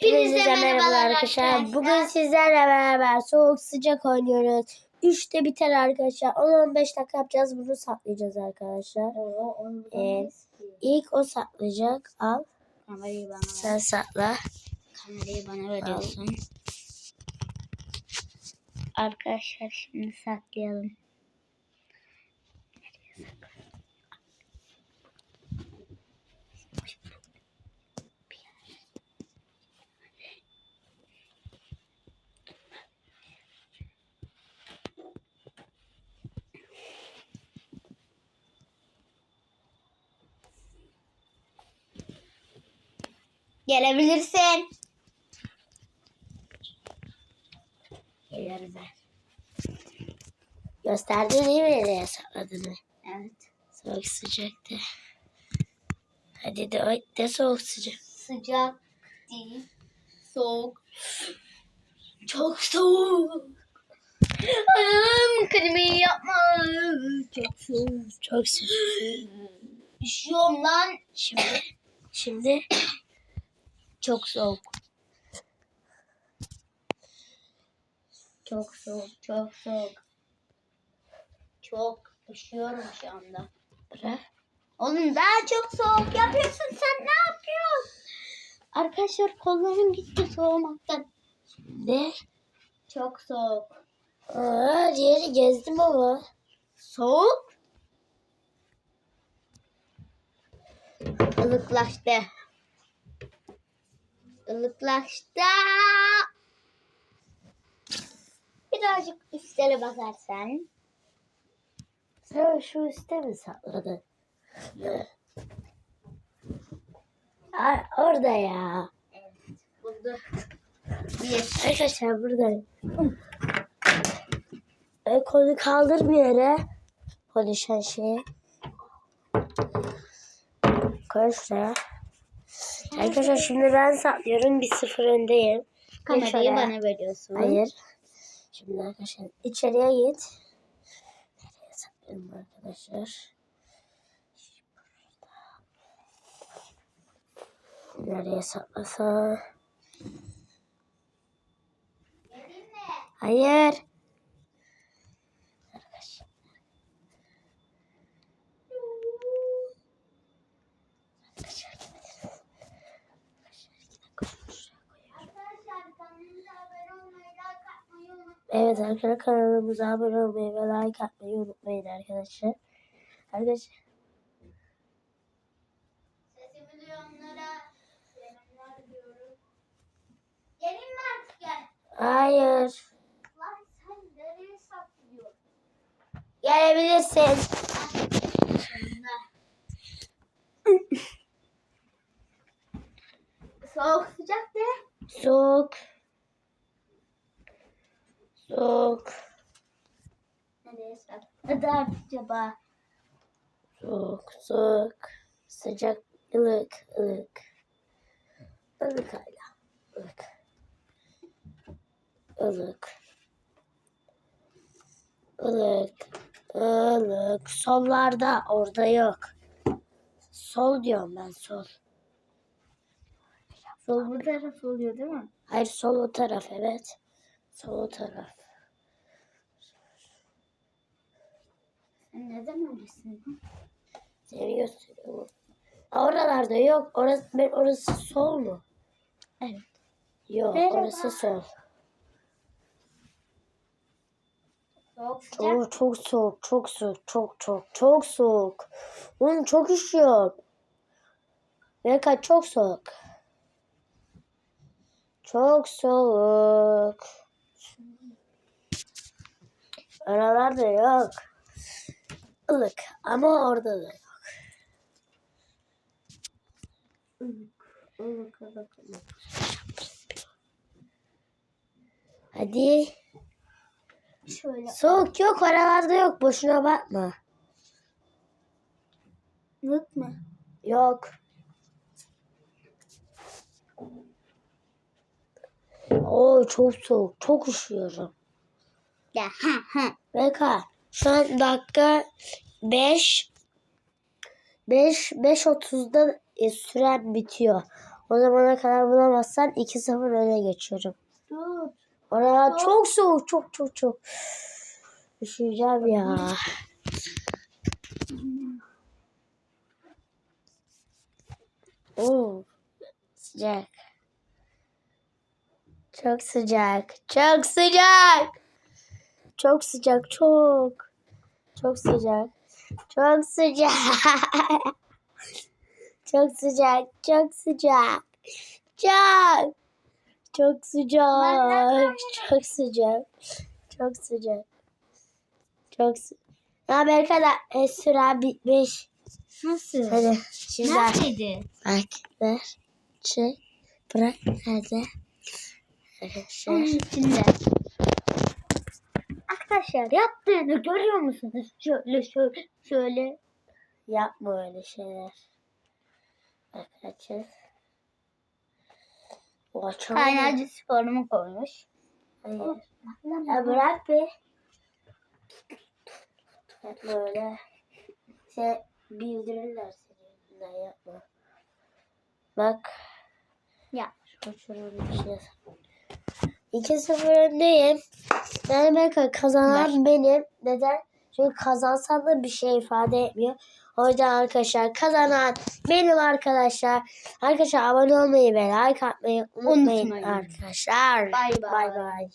Hepinize merhabalar arkadaşlar. Bugün sizlerle beraber soğuk sıcak oynuyoruz. 3'te biter arkadaşlar. 10-15 dakika yapacağız. Bunu saklayacağız arkadaşlar. Ee, ilk o saklayacak. Al. Kamerayı bana ver. Sen sakla. Kamerayı bana veriyorsun. Arkadaşlar şimdi saklayalım. Gelebilirsin. Geliyoruz. Gösterdin değil mi nereye sakladığını? Evet. Soğuk sıcaktı. Hadi de, oy, de soğuk sıcak. Sıcak değil. Soğuk. Çok soğuk. Anam klimayı yapma. Çok soğuk. Çok soğuk. Üşüyorum lan. Şimdi, şimdi Çok soğuk. Çok soğuk, çok soğuk. Çok üşüyorum şu anda. bırak. Oğlum daha çok soğuk yapıyorsun sen ne yapıyorsun? Arkadaşlar kollarım gitti soğumaktan. Ne? Çok soğuk. Aa, yeri gezdim ama. Soğuk? Ilıklaştı. Ilıklaştı. Birazcık üstlere basarsan. Sen şu üstte mi sakladın? Orada ya. Evet. Buldu. Bir. Arkadaşlar buradayım. E, kolu kaldır bir yere. Konuşan şeyi. Koy şuraya. Arkadaşlar şimdi ben saklıyorum. Bir sıfır öndeyim. Kamerayı bana veriyorsun. Hayır. Şimdi arkadaşlar içeriye git. Nereye saklıyorum arkadaşlar? Nereye saklasa? Hayır. Arkadaşlar. Arkadaşlar gidelim. Arkadaşlar iki dakika şunu şuraya koyuyorum. Arkadaşlar kanalımıza abone olmayı, like atmayı unutmayın. Evet arkadaşlar kanalımıza abone olmayı ve like atmayı unutmayın arkadaşlar. Arkadaşlar Sesimi duyanlara selamlar diyorum. Gelin mi artık gel? hayır. Lan sen nereye saklıyorsun? Gelebilirsin. Soğuk sıcak de. Soğuk. Soğuk. Nereye sakladı acaba? Soğuk. Soğuk. Sıcak. ılık, ılık. Ilık hala. Ilık. Ilık. Ilık. Ilık. Sollarda. Orada yok. Sol diyorum ben sol. Sol bu taraf oluyor değil mi? Hayır sol o taraf evet. Sol taraf. Sen neden öylesin? Seni gösteriyorum. Oralarda yok. Orası, ben, orası sol mu? Evet. Yok Merhaba. orası sol. Soğuk. Çok, çok soğuk. Çok soğuk. Çok çok çok soğuk. Oğlum çok üşüyorum. Berkay çok soğuk. Çok soğuk. Oralarda yok. Ilık ama orada da yok. Ilık ılık ılık. Hadi. Şöyle Soğuk yok oralarda yok. Boşuna bakma. ılık mı? Yok. Oo çok soğuk. Çok üşüyorum. Ya ha ha. Beka şu an dakika 5 5 5.30'da e, süren bitiyor. O zamana kadar bulamazsan 2-0 öne geçiyorum. Dur. Orada çok soğuk. Çok çok çok. Üşüyeceğim ya. Oo, sıcak. Çok sıcak. Çok sıcak. Çok sıcak. Çok. Çok sıcak. Çok sıcak. çok sıcak. Çok sıcak. Çok. Çok sıcak. Çok sıcak. Çok sıcak. Çok sıcak. De e, süre bitmiş. Nasıl? Hadi şimdi Neredeydi? bak ver. Şey bırak nerede? Arkadaşlar. Onun içinde. Arkadaşlar yaptığını görüyor musunuz? Şöyle şöyle şöyle. Yapma öyle şeyler. Arkadaşlar. O. Kaynarca sporumu koymuş. Hayır. Ya bırak bir. Yapma öyle. Şey bildirirler seni. yüzünden yapma. Bak. Ya. Şu bir şey yaz. 2-0 öndeyim. Yani belki kazanan benim. Neden? Çünkü kazansam da bir şey ifade etmiyor. O yüzden arkadaşlar kazanan benim arkadaşlar. Arkadaşlar abone olmayı ve like atmayı unutmayın, Unutmayın. arkadaşlar. Bay bay.